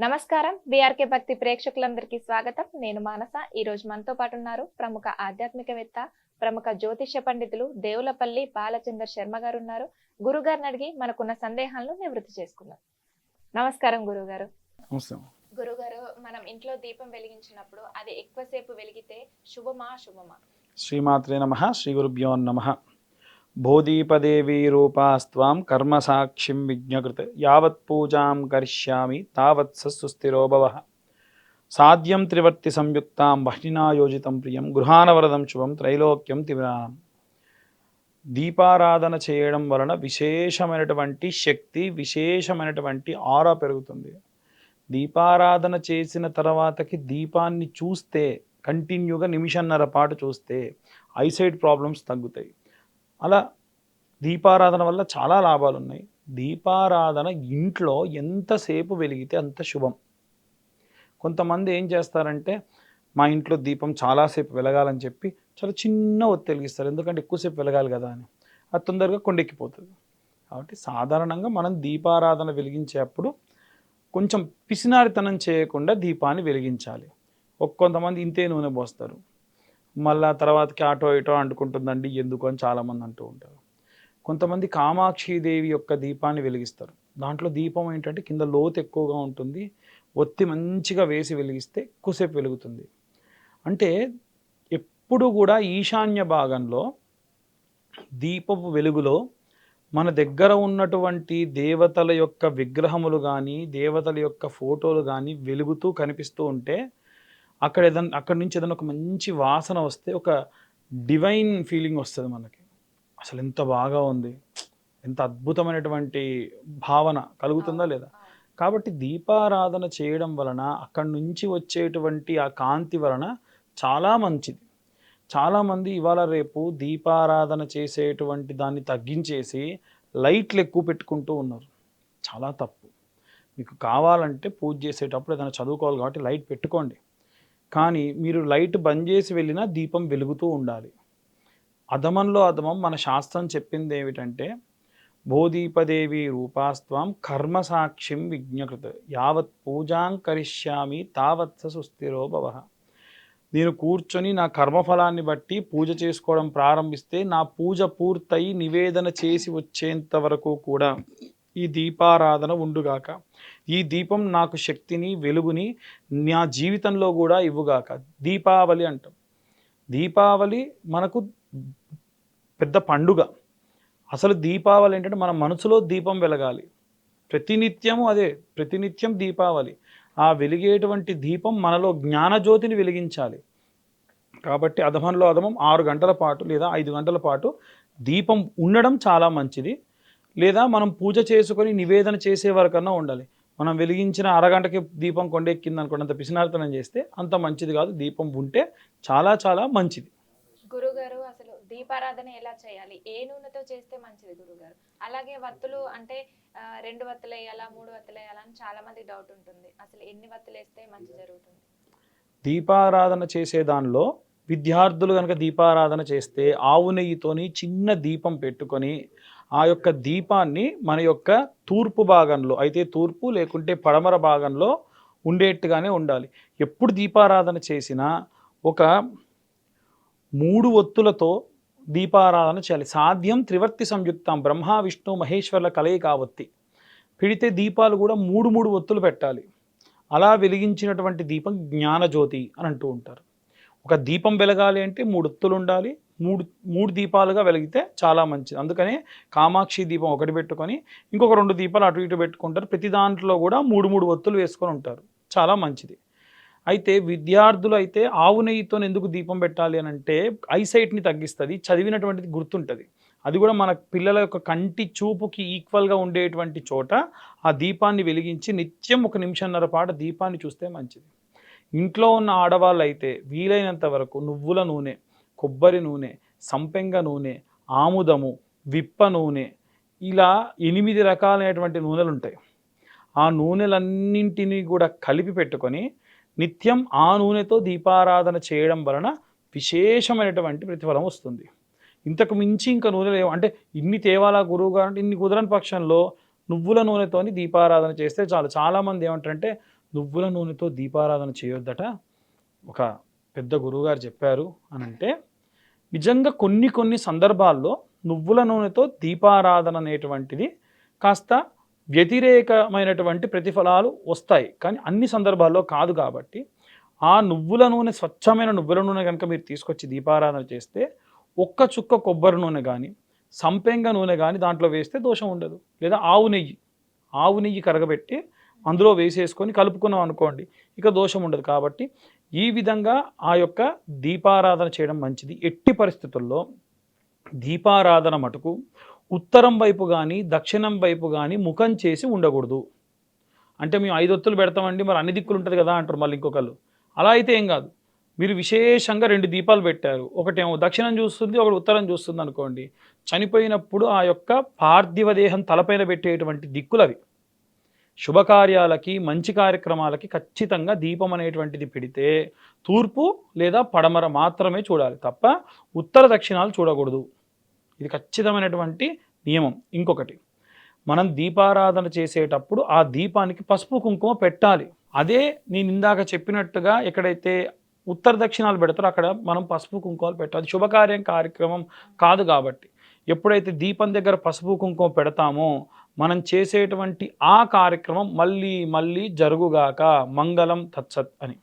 నమస్కారం. బీఆర్కే భక్తి ప్రేక్షకులందరికీ స్వాగతం. నేను మానస. ఈ రోజు మనతో పాటు ఉన్నారు ప్రముఖ ఆధ్యాత్మికవేత్త ప్రముఖ జ్యోతిష్య పండితులు దేవులపల్లి బాలచందర్ శర్మ గారు ఉన్నారు. గురుగారిని అడిగి మనకున్న సందేహాలను నివృత్తి చేసుకుందాం. నమస్కారం గురుగారు. గురుగారు మనం ఇంట్లో దీపం వెలిగించినప్పుడు అది ఎక్కువసేపు వెలిగితే శుభమా అశుభమా? శ్రీమాత్రే నమ శ్రీ గురుభ్యో నమ. భూదీపదేవీ రూపాస్త్వాం కర్మసాక్షిం విజ్ఞకృత్. యావత్ పూజాం కరిష్యామి తావత్ సుస్థిరో భవ. సాధ్యం త్రివర్తి సంయుక్తాం వహ్నినాయోజితం ప్రియం గృహానవరదం శుభం త్రైలోక్యం తివిరానం దీపారాధన చేయడం వలన విశేషమైనటువంటి శక్తి విశేషమైనటువంటి ఆరా పెరుగుతుంది. దీపారాధన చేసిన తర్వాతకి దీపాన్ని చూస్తే కంటిన్యూగా నిమిషన్నర పాటు చూస్తే ఐసైట్ ప్రాబ్లమ్స్ తగ్గుతాయి. అలా దీపారాధన వల్ల చాలా లాభాలు ఉన్నాయి దీపారాధన ఇంట్లో ఎంతసేపు వెలిగితే అంత శుభం. కొంతమంది ఏం చేస్తారంటే మా ఇంట్లో దీపం చాలాసేపు వెలగాలని చెప్పి చాలా చిన్న ఒత్తి వెలిగిస్తారు ఎందుకంటే ఎక్కువసేపు వెలగాలి కదా అని. అది తొందరగా కొండెక్కిపోతుంది. కాబట్టి సాధారణంగా మనం దీపారాధన వెలిగించేటప్పుడు కొంచెం పిసినారితనం చేయకుండా దీపాన్ని వెలిగించాలి. కొంతమంది ఇంతే నూనె పోస్తారు. మళ్ళా తర్వాతకి ఆటో ఇటో అంటుకుంటుందండి. ఎందుకు అని చాలామంది అంటూ ఉంటారు. కొంతమంది కామాక్షిదేవి యొక్క దీపాన్ని వెలిగిస్తారు. దాంట్లో దీపం ఏంటంటే కింద లోతు ఎక్కువగా ఉంటుంది. ఒత్తి మంచిగా వేసి వెలిగిస్తే ఎక్కువసేపు వెలుగుతుంది. అంటే ఎప్పుడు కూడా ఈశాన్య భాగంలో దీపపు వెలుగులో మన దగ్గర ఉన్నటువంటి దేవతల యొక్క విగ్రహములు కానీ దేవతల యొక్క ఫోటోలు కానీ వెలుగుతూ కనిపిస్తూ ఉంటే అక్కడ ఏదైనా అక్కడి నుంచి ఏదైనా ఒక మంచి వాసన వస్తే ఒక డివైన్ ఫీలింగ్ వస్తుంది మనకి. అసలు ఎంత బాగా ఉంది. ఎంత అద్భుతమైనటువంటి భావన కలుగుతుందా లేదా? కాబట్టి దీపారాధన చేయడం వలన అక్కడి నుంచి వచ్చేటువంటి ఆ కాంతి వలన చాలా మంచిది. చాలామంది ఇవాళ రేపు దీపారాధన చేసేటువంటి దాన్ని తగ్గించేసి లైట్లు ఎక్కువ పెట్టుకుంటూ ఉన్నారు. చాలా తప్పు. మీకు కావాలంటే పూజ చేసేటప్పుడు ఏదైనా చదువుకోవాలి కాబట్టి లైట్ పెట్టుకోండి. కానీ మీరు లైట్ బంద్ చేసి వెళ్ళినా దీపం వెలుగుతూ ఉండాలి. అధమంలో అధమం మన శాస్త్రం చెప్పింది ఏమిటంటే బోధీపదేవి రూపాస్త్వం కర్మసాక్షిం విజ్ఞకృత యావత్ పూజాం కరిష్యామి తావత్ సుస్థిరో భవ. నేను కూర్చొని నా కర్మఫలాన్ని బట్టి పూజ చేసుకోవడం ప్రారంభిస్తే నా పూజ పూర్తయి నివేదన చేసి వచ్చేంత వరకు కూడా ఈ దీపారాధన ఉండుగాక. ఈ దీపం నాకు శక్తిని వెలుగుని నా జీవితంలో కూడా ఇవ్వుగాక. దీపావళి అంటాం. దీపావళి మనకు పెద్ద పండుగ. అసలు దీపావళి ఏంటంటే మన మనసులో దీపం వెలగాలి. ప్రతినిత్యము అదే ప్రతినిత్యం దీపావళి. ఆ వెలిగేటువంటి దీపం మనలో జ్ఞానజ్యోతిని వెలిగించాలి. కాబట్టి అధమంలో అధమం ఆరు గంటల పాటు లేదా ఐదు గంటల పాటు దీపం ఉండడం చాలా మంచిది. లేదా మనం పూజ చేసుకొని నివేదన చేసే వరకన్నా ఉండాలి. మనం వెలిగించిన అరగంటకి దీపం కొండెక్కింది అనుకోండి అంత పిసినార్తనం చేస్తే అంత మంచిది కాదు. దీపం ఉంటే చాలా చాలా మంచిది. గురుగారు అసలు దీపారాధన ఎలా చేయాలి? ఏ నూనెతో చేస్తే మంచిది గురుగారు? అలాగే వత్తులు అంటే రెండు వత్తులు వేయాలా మూడు వత్తులు వేయాలా అని చాలా మంది డౌట్ ఉంటుంది. అసలు ఎన్ని వత్తులు వేస్తే మంచి జరుగుతుంది? దీపారాధన చేసే దానిలో విద్యార్థులు కనుక దీపారాధన చేస్తే ఆవు నెయ్యితోని చిన్న దీపం పెట్టుకొని ఆ యొక్క దీపాన్ని మన యొక్క తూర్పు భాగంలో అయితే తూర్పు లేకుంటే పడమర భాగంలో ఉండేట్టుగానే ఉండాలి. ఎప్పుడు దీపారాధన చేసినా ఒక మూడు ఒత్తులతో దీపారాధన చేయాలి. సాధ్యం త్రివర్తి సంయుక్తం బ్రహ్మ విష్ణు మహేశ్వర్ల కలయి కావత్తి. పెడితే దీపాలు కూడా మూడు మూడు ఒత్తులు పెట్టాలి. అలా వెలిగించినటువంటి దీపం జ్ఞానజ్యోతి అని అంటూ ఉంటారు. ఒక దీపం వెలగాలి అంటే మూడు ఒత్తులు ఉండాలి. మూడు మూడు దీపాలుగా వెలిగితే చాలా మంచిది. అందుకనే కామాక్షి దీపం ఒకటి పెట్టుకొని ఇంకొక రెండు దీపాలు అటు ఇటు పెట్టుకుంటారు. ప్రతి దాంట్లో కూడా మూడు మూడు ఒత్తులు వేసుకొని ఉంటారు. చాలా మంచిది. అయితే విద్యార్థులు అయితే ఆవు నెయ్యితో ఎందుకు దీపం పెట్టాలి అని అంటే ఐసైట్ని తగ్గిస్తుంది చదివినటువంటిది గుర్తుంటుంది. అది కూడా మన పిల్లల యొక్క కంటి చూపుకి ఈక్వల్గా ఉండేటువంటి చోట ఆ దీపాన్ని వెలిగించి నిత్యం ఒక నిమిషన్నర పాటు దీపాన్ని చూస్తే మంచిది. ఇంట్లో ఉన్న ఆడవాళ్ళు అయితే వీలైనంత వరకు నువ్వుల నూనె కొబ్బరి నూనె సంపెంగ నూనె ఆముదము విప్ప నూనె ఇలా ఎనిమిది రకాలైనటువంటి నూనెలు ఉంటాయి ఆ నూనెలన్నింటినీ కూడా కలిపి పెట్టుకొని నిత్యం ఆ నూనెతో దీపారాధన చేయడం వలన విశేషమైనటువంటి ప్రతిఫలం వస్తుంది. ఇంతకు మించి ఇంకా నూనెలు ఏమో అంటే ఇన్ని తేవాలా గురువు గారు? అంటే ఇన్ని కుదరని పక్షంలో నువ్వుల నూనెతోని దీపారాధన చేస్తే చాలు. చాలామంది ఏమంటారంటే నువ్వుల నూనెతో దీపారాధన చేయొద్దట. ఒక పెద్ద గురువుగారు చెప్పారు అని అంటే నిజంగా కొన్ని కొన్ని సందర్భాల్లో నువ్వుల నూనెతో దీపారాధన అనేటువంటిది కాస్త వ్యతిరేకమైనటువంటి ప్రతిఫలాలు వస్తాయి. కానీ అన్ని సందర్భాల్లో కాదు కాబట్టి ఆ నువ్వుల నూనె స్వచ్ఛమైన నువ్వుల నూనె కనుక మీరు తీసుకొచ్చి దీపారాధన చేస్తే ఒక్క చుక్క కొబ్బరి నూనె కానీ సంపెంగ నూనె కానీ దాంట్లో వేస్తే దోషం ఉండదు. లేదా ఆవు నెయ్యి ఆవు నెయ్యి కరగబెట్టి అందులో వేసేసుకొని కలుపుకున్నాం అనుకోండి ఇక దోషం ఉండదు. కాబట్టి ఈ విధంగా ఆ యొక్క దీపారాధన చేయడం మంచిది. ఎట్టి పరిస్థితుల్లో దీపారాధన మటుకు ఉత్తరం వైపు కానీ దక్షిణం వైపు కానీ ముఖం చేసి ఉండకూడదు. అంటే మేము ఐదు ఒత్తులు పెడతామండి మరి అన్ని దిక్కులు ఉంటుంది కదా అంటారు మళ్ళీ ఇంకొకళ్ళు. అలా అయితే ఏం కాదు. మీరు విశేషంగా రెండు దీపాలు పెట్టారు. ఒకటేమో దక్షిణం చూస్తుంది ఒకటి ఉత్తరం చూస్తుంది అనుకోండి. చనిపోయినప్పుడు ఆ యొక్క పార్థివ దేహం తలపైన పెట్టేటువంటి దిక్కులు అవి శుభకార్యాలకి మంచి కార్యక్రమాలకి ఖచ్చితంగా దీపం అనేటువంటిది పెడితే తూర్పు లేదా పడమర మాత్రమే చూడాలి తప్ప ఉత్తర దక్షిణాలు చూడకూడదు. ఇది ఖచ్చితమైనటువంటి నియమం. ఇంకొకటి మనం దీపారాధన చేసేటప్పుడు ఆ దీపానికి పసుపు కుంకుమ పెట్టాలి. అదే నేను ఇందాక చెప్పినట్టుగా ఎక్కడైతే ఉత్తర దక్షిణాలు పెడతారో అక్కడ మనం పసుపు కుంకుమలు పెట్టాలి. శుభకార్యం కార్యక్రమం కాదు కాబట్టి ఎప్పుడైతే దీపం దగ్గర పసుపు కుంకుమ పెడతామో మనం చేసేటువంటి ఆ కార్యక్రమం మళ్ళీ మళ్ళీ జరుగుగాక మంగళం తత్సత్ అని.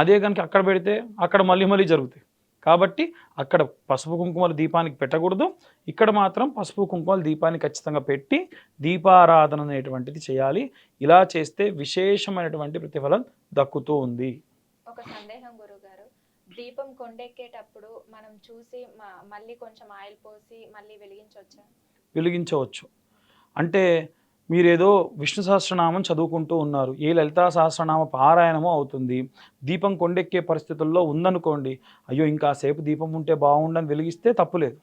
అదే కనుక అక్కడ పెడితే అక్కడ మళ్ళీ మళ్ళీ జరుగుతాయి. కాబట్టి అక్కడ పసుపు కుంకుమలు దీపానికి పెట్టకూడదు. ఇక్కడ మాత్రం పసుపు కుంకుమలు దీపానికి ఖచ్చితంగా పెట్టి దీపారాధన అనేటువంటిది చేయాలి. ఇలా చేస్తే విశేషమైనటువంటి ప్రతిఫలం దక్కుతూ ఉంది. ఒక సందేహం గురుగారు. దీపం కొండెక్కేటప్పుడు మనం చూసి మళ్ళీ కొంచెం ఆయిల్ పోసి మళ్ళీ వెలిగించవచ్చా? వెలిగించవచ్చు. అంటే మీరేదో విష్ణు సహస్రనామం చదువుకుంటూ ఉన్నారు. ఏ లలితా సహస్రనామ పారాయణమో అవుతుంది. దీపం కొండెక్కే పరిస్థితుల్లో ఉందనుకోండి అయ్యో ఇంకా సేపు దీపం ఉంటే బాగుండని వెలిగిస్తే తప్పులేదు.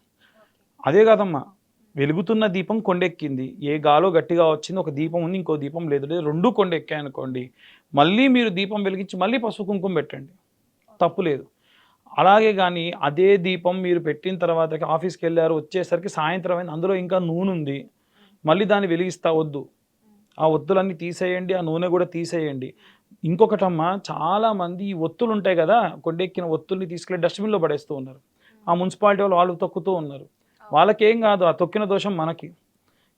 అదే కాదమ్మా వెలుగుతున్న దీపం కొండెక్కింది. ఏ గాలో గట్టిగా వచ్చింది ఒక దీపం ఉంది ఇంకో దీపం లేదు లేదు రెండు కొండెక్కాయి అనుకోండి మళ్ళీ మీరు దీపం వెలిగించి మళ్ళీ పసుపు కుంకుమ పెట్టండి. తప్పు లేదు అలాగే కానీ అదే దీపం మీరు పెట్టిన తర్వాత ఆఫీస్కి వెళ్ళారు వచ్చేసరికి సాయంత్రం అయింది అందులో ఇంకా నూనె ఉంది. మళ్ళీ దాన్ని వెలిగిస్తా వద్దు. ఆ ఒత్తులన్నీ తీసేయండి ఆ నూనె కూడా తీసేయండి. ఇంకొకటమ్మా చాలామంది ఈ ఒత్తులు ఉంటాయి కదా కొండెక్కిన ఒత్తుల్ని తీసుకెళ్ళి డస్ట్బిన్లో పడేస్తూ ఉన్నారు. ఆ మున్సిపాలిటీ వాళ్ళు వాళ్ళు తొక్కుతూ ఉన్నారు. వాళ్ళకేం కాదు ఆ తొక్కిన దోషం మనకి.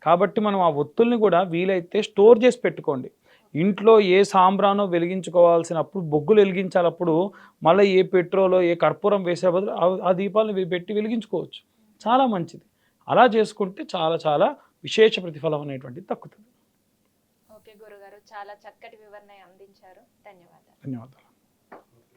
కాబట్టి మనం ఆ ఒత్తుల్ని కూడా వీలైతే స్టోర్ చేసి పెట్టుకోండి. ఇంట్లో ఏ సాంబ్రానో వెలిగించుకోవాల్సినప్పుడు బొగ్గులు వెలిగించాలప్పుడు మళ్ళీ ఏ పెట్రోలో ఏ కర్పూరం వేసే బదులు ఆ- ఆ దీపాలను పెట్టి వెలిగించుకోవచ్చు. చాలా మంచిది. అలా చేసుకుంటే చాలా చాలా విశేష ప్రతిఫలం అనేటువంటిది తక్కుతుంది ఓకే గురుగారు చాలా చక్కటి వివరణ అందించారు. ధన్యవాదాలు. ధన్యవాదాలు.